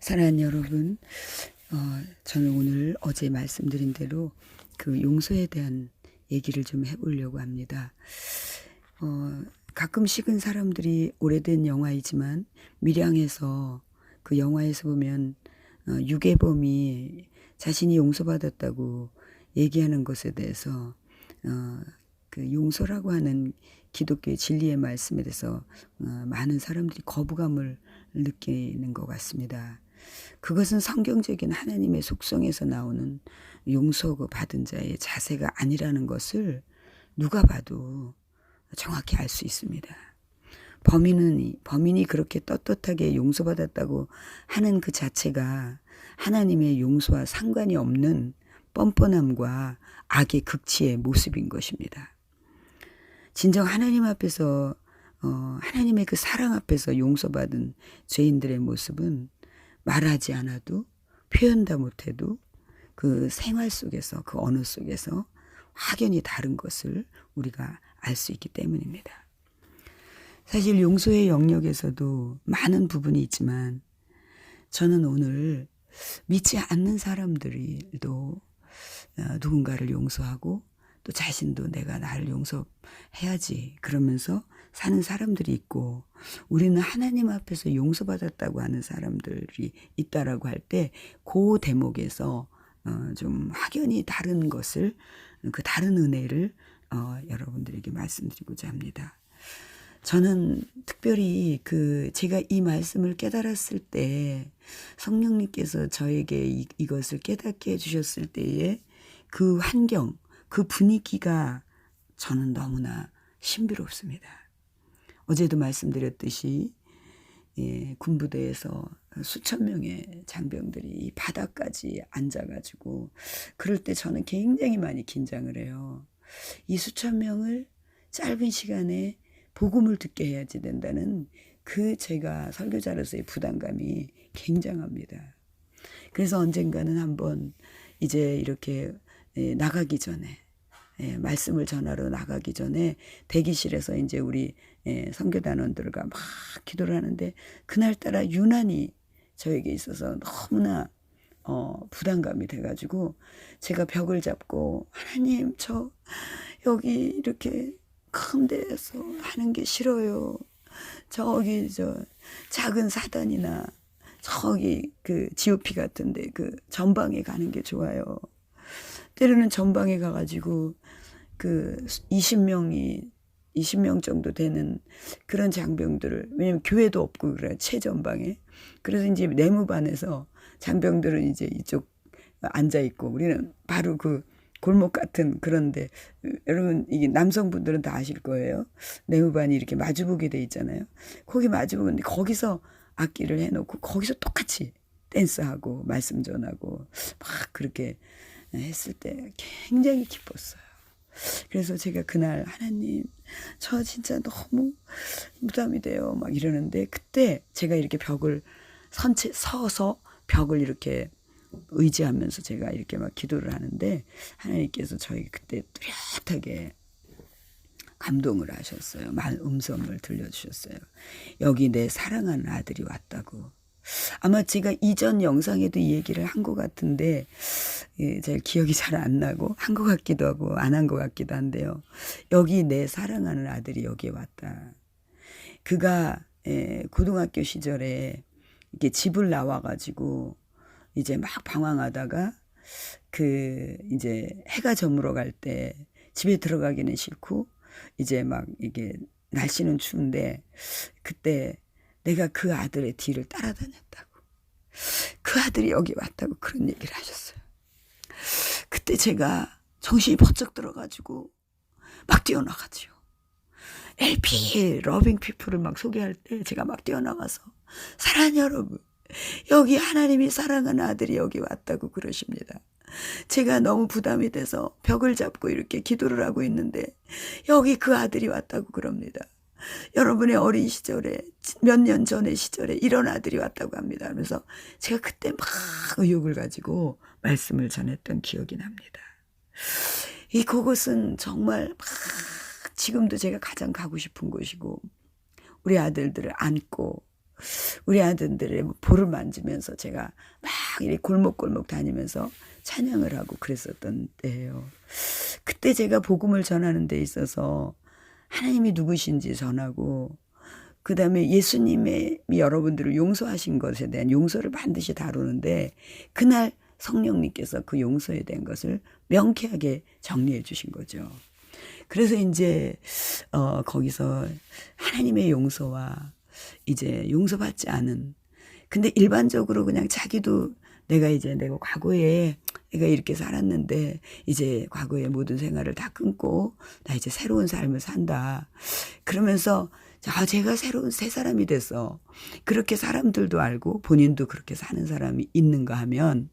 사랑하는 여러분, 어, 저는 오늘 어제 말씀드린 대로 그 용서에 대한 얘기를 좀 해보려고 합니다. 어, 가끔씩은 사람들이 오래된 영화이지만 밀양에서 그 영화에서 보면 어, 유괴범이 자신이 용서받았다고 얘기하는 것에 대해서 어, 그 용서라고 하는 기독교의 진리의 말씀에 대해서 어, 많은 사람들이 거부감을 느끼는 것 같습니다. 그것은 성경적인 하나님의 속성에서 나오는 용서 받은 자의 자세가 아니라는 것을 누가 봐도 정확히 알 수 있습니다. 범인은 범인이 그렇게 떳떳하게 용서받았다고 하는 그 자체가 하나님의 용서와 상관이 없는 뻔뻔함과 악의 극치의 모습인 것입니다. 진정 하나님 앞에서 어, 하나님의 그 사랑 앞에서 용서받은 죄인들의 모습은 말하지 않아도 표현다 못해도 그 생활 속에서 그 언어 속에서 확연히 다른 것을 우리가 알 수 있기 때문입니다. 사실 용서의 영역에서도 많은 부분이 있지만 저는 오늘 믿지 않는 사람들도 어, 누군가를 용서하고 또 자신도 내가 나를 용서해야지 그러면서 사는 사람들이 있고 우리는 하나님 앞에서 용서받았다고 하는 사람들이 있다라고 할 때 그 대목에서 어, 좀 확연히 다른 것을 그 다른 은혜를 어, 여러분들에게 말씀드리고자 합니다. 저는 특별히 그 제가 이 말씀을 깨달았을 때 성령님께서 저에게 이, 이것을 깨닫게 해주셨을 때에 그 환경, 그 분위기가 저는 너무나 신비롭습니다. 어제도 말씀드렸듯이 예, 군부대에서 수천 명의 장병들이 이 바닥까지 앉아가지고 그럴 때 저는 굉장히 많이 긴장을 해요. 이 수천 명을 짧은 시간에 복음을 듣게 해야지 된다는 그 제가 설교자로서의 부담감이 굉장합니다. 그래서 언젠가는 한번 이제 이렇게 예, 나가기 전에 예, 말씀을 전하러 나가기 전에 대기실에서 이제 우리 예, 선교단원들과 막 기도를 하는데 그날따라 유난히 저에게 있어서 너무나 어, 부담감이 돼가지고 제가 벽을 잡고 하나님 저 여기 이렇게 큰 데서 하는 게 싫어요. 저기 저 작은 사단이나 저기 그 지오피 같은데 그 전방에 가는 게 좋아요. 때로는 전방에 가가지고 그 20명이 20명 정도 되는 그런 장병들을 왜냐면 교회도 없고 그래 최전방에 그래서 이제 내무반에서 장병들은 이제 이쪽 앉아 있고 우리는 바로 그 골목 같은 그런데 여러분 이게 남성분들은 다 아실 거예요. 내무반이 이렇게 마주보게 돼 있잖아요. 거기 마주보는데 거기서 악기를 해놓고 거기서 똑같이 댄스하고 말씀 전하고 막 그렇게 했을 때 굉장히 기뻤어요. 그래서 제가 그날 하나님 저 진짜 너무 부담이 돼요 막 이러는데 그때 제가 이렇게 벽을 선체 서서 벽을 이렇게 의지하면서 제가 이렇게 막 기도를 하는데 하나님께서 저에게 그때 뚜렷하게 감동을 하셨어요. 말 음성을 들려주셨어요. 여기 내 사랑하는 아들이 왔다고. 아마 제가 이전 영상에도 이 얘기를 한 것 같은데 예, 잘 기억이 잘 안 나고 한 것 같기도 하고 안 한 것 같기도 한데요. 여기 내 사랑하는 아들이 여기에 왔다. 그가 예, 고등학교 시절에 이렇게 집을 나와가지고 이제 막 방황하다가 그 이제 해가 저물어 갈 때 집에 들어가기는 싫고 이제 막 이게 날씨는 추운데 그때 내가 그 아들의 뒤를 따라다녔다고. 그 아들이 여기 왔다고 그런 얘기를 하셨어요. 그때 제가 정신이 번쩍 들어가지고 막 뛰어나가죠. LP 러빙 피플을 막 소개할 때 제가 막 뛰어나가서 사랑하는 여러분 여기 하나님이 사랑하는 아들이 여기 왔다고 그러십니다. 제가 너무 부담이 돼서 벽을 잡고 이렇게 기도를 하고 있는데 여기 그 아들이 왔다고 그럽니다. 여러분의 어린 시절에 몇 년 전의 시절에 이런 아들이 왔다고 합니다. 그래서 제가 그때 막 의욕을 가지고 말씀을 전했던 기억이 납니다. 이 그곳은 정말 막 지금도 제가 가장 가고 싶은 곳이고 우리 아들들을 안고 우리 아들들의 볼을 만지면서 제가 막 이렇게 골목골목 다니면서 찬양을 하고 그랬었던 때예요. 그때 제가 복음을 전하는 데 있어서 하나님이 누구신지 전하고 그 다음에 예수님의 여러분들을 용서하신 것에 대한 용서를 반드시 다루는데 그날 성령님께서 그 용서에 대한 것을 명쾌하게 정리해 주신 거죠. 그래서 이제 어 거기서 하나님의 용서와 이제 용서받지 않은 근데 일반적으로 그냥 자기도 내가 이제 내가 과거에 내가 이렇게 살았는데 이제 과거의 모든 생활을 다 끊고 나 이제 새로운 삶을 산다. 그러면서 아 제가 새로운 새 사람이 돼서 그렇게 사람들도 알고 본인도 그렇게 사는 사람이 있는가 하면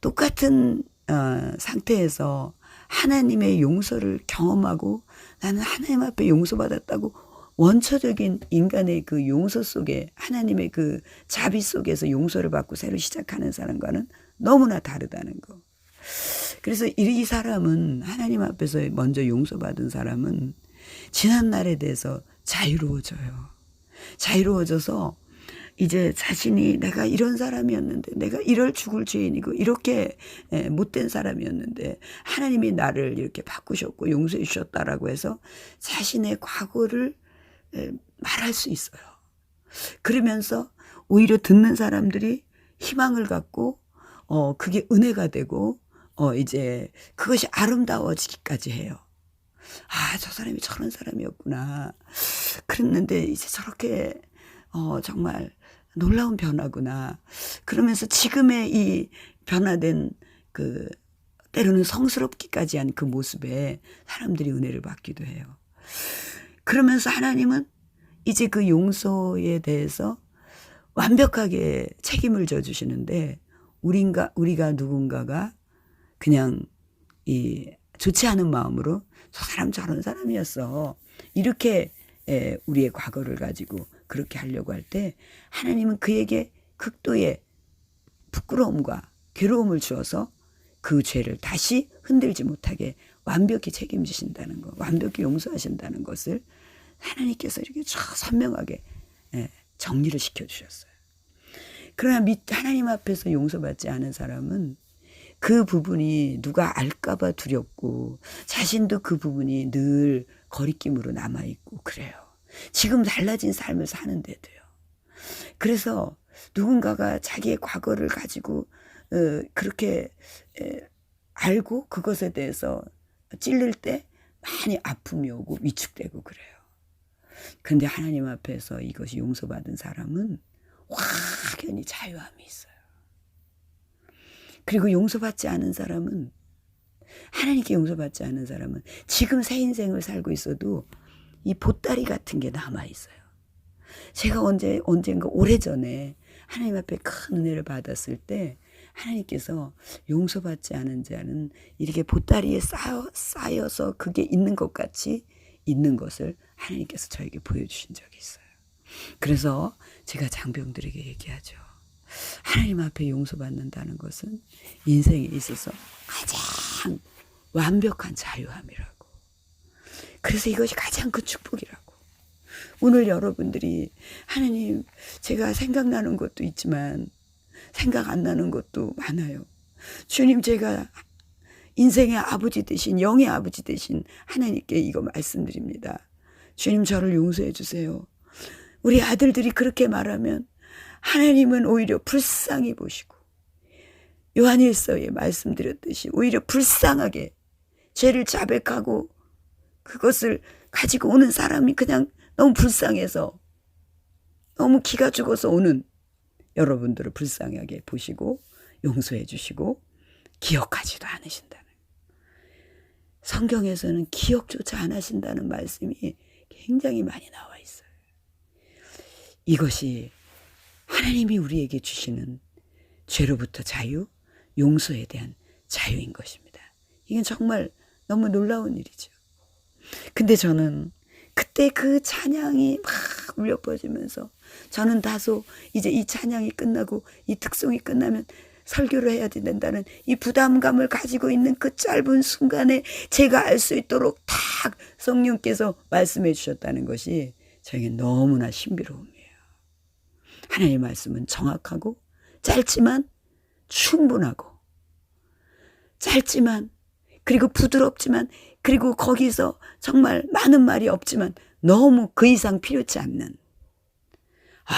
똑같은 어, 상태에서 하나님의 용서를 경험하고 나는 하나님 앞에 용서받았다고 원초적인 인간의 그 용서 속에 하나님의 그 자비 속에서 용서를 받고 새로 시작하는 사람과는 너무나 다르다는 거. 그래서 이 사람은 하나님 앞에서 먼저 용서받은 사람은 지난 날에 대해서 자유로워져요. 자유로워져서 이제 자신이 내가 이런 사람이었는데 내가 이럴 죽을 죄인이고 이렇게 예, 못된 사람이었는데 하나님이 나를 이렇게 바꾸셨고 용서해 주셨다라고 해서 자신의 과거를 예, 말할 수 있어요. 그러면서 오히려 듣는 사람들이 희망을 갖고 어 그게 은혜가 되고 어 이제 그것이 아름다워지기까지 해요. 아, 저 사람이 저런 사람이었구나. 그랬는데 이제 저렇게 어 정말 놀라운 변화구나. 그러면서 지금의 이 변화된 그 때로는 성스럽기까지 한 그 모습에 사람들이 은혜를 받기도 해요. 그러면서 하나님은 이제 그 용서에 대해서 완벽하게 책임을 져 주시는데 우리가 우리가 누군가가 그냥 이 좋지 않은 마음으로 저 사람 저런 사람이었어. 이렇게 에, 우리의 과거를 가지고 그렇게 하려고 할 때 하나님은 그에게 극도의 부끄러움과 괴로움을 주어서 그 죄를 다시 흔들지 못하게 완벽히 책임지신다는 것, 완벽히 용서하신다는 것을 하나님께서 이렇게 쫙 선명하게 예, 정리를 시켜주셨어요. 그러나 하나님 앞에서 용서받지 않은 사람은 그 부분이 누가 알까봐 두렵고 자신도 그 부분이 늘 거리낌으로 남아있고 그래요. 지금 달라진 삶을 사는데도요. 그래서 누군가가 자기의 과거를 가지고 어, 그렇게 에, 알고 그것에 대해서 찔릴 때 많이 아픔이 오고 위축되고 그래요. 근데 하나님 앞에서 이것이 용서받은 사람은 확연히 자유함이 있어요. 그리고 용서받지 않은 사람은 하나님께 용서받지 않은 사람은 지금 새 인생을 살고 있어도 이 보따리 같은 게 남아 있어요. 제가 언제 언젠가 오래전에 하나님 앞에 큰 은혜를 받았을 때 하나님께서 용서받지 않은 자는 이렇게 보따리에 쌓여, 쌓여서 그게 있는 것 같이 있는 것을 하나님께서 저에게 보여주신 적이 있어요. 그래서 제가 장병들에게 얘기하죠. 하나님 앞에 용서받는다는 것은 인생에 있어서 가장 완벽한 자유함이라고. 그래서 이것이 가장 큰 축복이라고. 오늘 여러분들이 하나님 제가 생각나는 것도 있지만 생각 안 나는 것도 많아요. 주님 제가 인생의 아버지 되신 영의 아버지 되신 하나님께 이거 말씀드립니다. 주님 저를 용서해 주세요. 우리 아들들이 그렇게 말하면 하나님은 오히려 불쌍히 보시고 요한일서에 말씀드렸듯이 오히려 불쌍하게 죄를 자백하고 그것을 가지고 오는 사람이 그냥 너무 불쌍해서 너무 기가 죽어서 오는 여러분들을 불쌍하게 보시고 용서해 주시고 기억하지도 않으신다는 성경에서는 기억조차 안 하신다는 말씀이 굉장히 많이 나와 있어요. 이것이 하나님이 우리에게 주시는 죄로부터 자유, 용서에 대한 자유인 것입니다. 이건 정말 너무 놀라운 일이죠. 근데 저는 그때 그 찬양이 막 울려 퍼지면서 저는 다소 이제 이 찬양이 끝나고 이 특송이 끝나면 설교를 해야 된다는 이 부담감을 가지고 있는 그 짧은 순간에 제가 알 수 있도록 탁 성령께서 말씀해 주셨다는 것이 저에게 너무나 신비로움이에요. 하나님의 말씀은 정확하고 짧지만 충분하고 짧지만 그리고 부드럽지만 그리고 거기서 정말 많은 말이 없지만 너무 그 이상 필요치 않는 아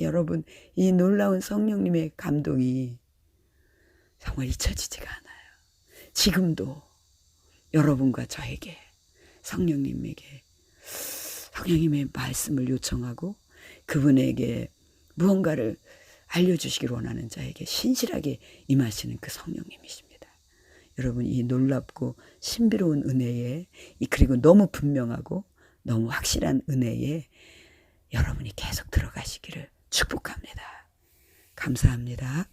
여러분 이 놀라운 성령님의 감동이 정말 잊혀지지가 않아요. 지금도 여러분과 저에게 성령님에게 성령님의 말씀을 요청하고 그분에게 무언가를 알려주시기를 원하는 자에게 신실하게 임하시는 그 성령님이십니다. 여러분 이 놀랍고 신비로운 은혜에 이 그리고 너무 분명하고 너무 확실한 은혜에 여러분이 계속 들어가시기를 축복합니다. 감사합니다.